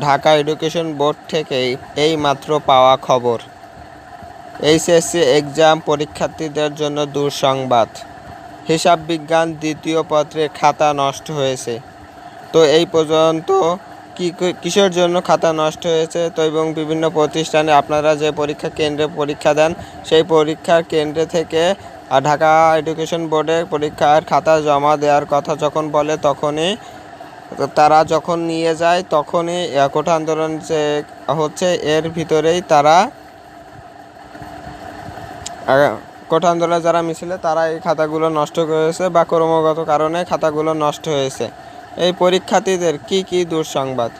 Dhaka education board থেকে এই মাত্র পাওয়া খবর। এইচএসসি এক্সাম পরীক্ষার্থীদের জন্য দুঃসংবাদ। হিসাব বিজ্ঞান দ্বিতীয় পত্রের খাতা নষ্ট হয়েছে। তো এই পর্যন্ত কি কিসের জন্য খাতা নষ্ট হয়েছে? তো এবং বিভিন্ন প্রতিষ্ঠানে আপনারা যে পরীক্ষা কেন্দ্রে পরীক্ষা দেন সেই পরীক্ষার কেন্দ্রে থেকে আহ, ঢাকা এডুকেশন বোর্ডে পরীক্ষার খাতা জমা দেওয়ার কথা যখন বলে তখনই তারা যখন নিয়ে যায়, তখনই কোঠা আন্দোলন যে হচ্ছে, এর ভিতরেই তারা কোঠা আন্দোলনে যারা মিছিলে, তারা এই খাতাগুলো নষ্ট করেছে বা ক্রমাগত কারণে খাতাগুলো নষ্ট হয়েছে। এই পরীক্ষার্থীদের কি কি দুঃসংবাদ?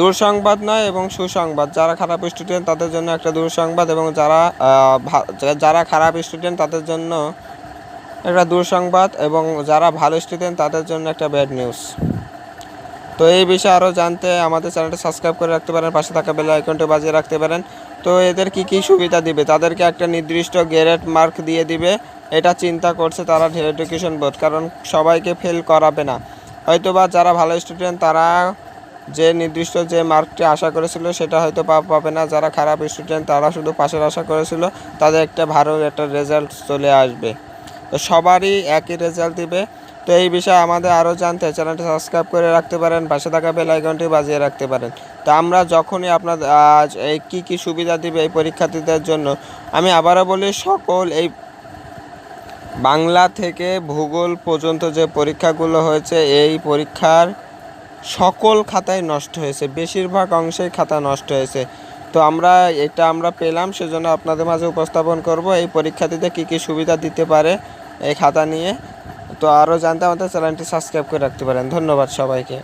দুঃসংবাদ নয় এবং সুসংবাদ। যারা খারাপ স্টুডেন্ট তাদের জন্য একটা দুঃসংবাদ এবং যারা যারা খারাপ স্টুডেন্ট তাদের জন্য একটা দুঃসংবাদ এবং যারা ভালো স্টুডেন্ট তাদের জন্য একটা ব্যাড নিউজ তো এই বিষয়ে আরও জানতে আমাদের চ্যানেলটা সাবস্ক্রাইব করে রাখতে পারেন, পাশে থাকা বেলা আইকনটি বাজিয়ে রাখতে পারেন। তো এদের কি কি সুবিধা দিবে? তাদেরকে একটা নির্দিষ্ট গ্রেড মার্ক দিয়ে দিবে। এটা চিন্তা করছে তারা এডুকেশন বোর্ড কারণ সবাইকে ফেল করাবে না। হয়তোবা যারা ভালো স্টুডেন্ট তারা যে নির্দিষ্ট যে মার্কটি আশা করেছিল, সেটা হয়তো পাবে না। যারা খারাপ স্টুডেন্ট তারা শুধু পাশের আশা করেছিল, তাদের একটা ভালো একটা রেজাল্ট চলে আসবে। তো সবারই একই রেজাল্ট দিবে। তো এই বিষয়ে আমাদের আরও জানতে চ্যানেলটি সাবস্ক্রাইব করে রাখতে পারেন, পাশে থাকা বেল আইকনটি বাজিয়ে রাখতে পারেন। তো আমরা যখনই আপনাদের, আজ এই কী কী সুবিধা দিবে এই পরীক্ষার্থীদের জন্য, আমি আবারও বলি, সকল এই বাংলা থেকে ভূগোল পর্যন্ত যে পরীক্ষাগুলো হয়েছে, এই পরীক্ষার সকল খাতাই নষ্ট হয়েছে। বেশিরভাগ অংশেই খাতা নষ্ট হয়েছে। তো আমরা, এটা আমরা পেলাম, সেজন্য আপনাদের মাঝে উপস্থাপন করব, এই পরীক্ষার্থীদের কী কী সুবিধা দিতে পারে এই খাতা নিয়ে। তো আরও জানতে আমাদের চ্যানেলটি সাবস্ক্রাইব করে রাখতে পারেন। ধন্যবাদ সবাইকে।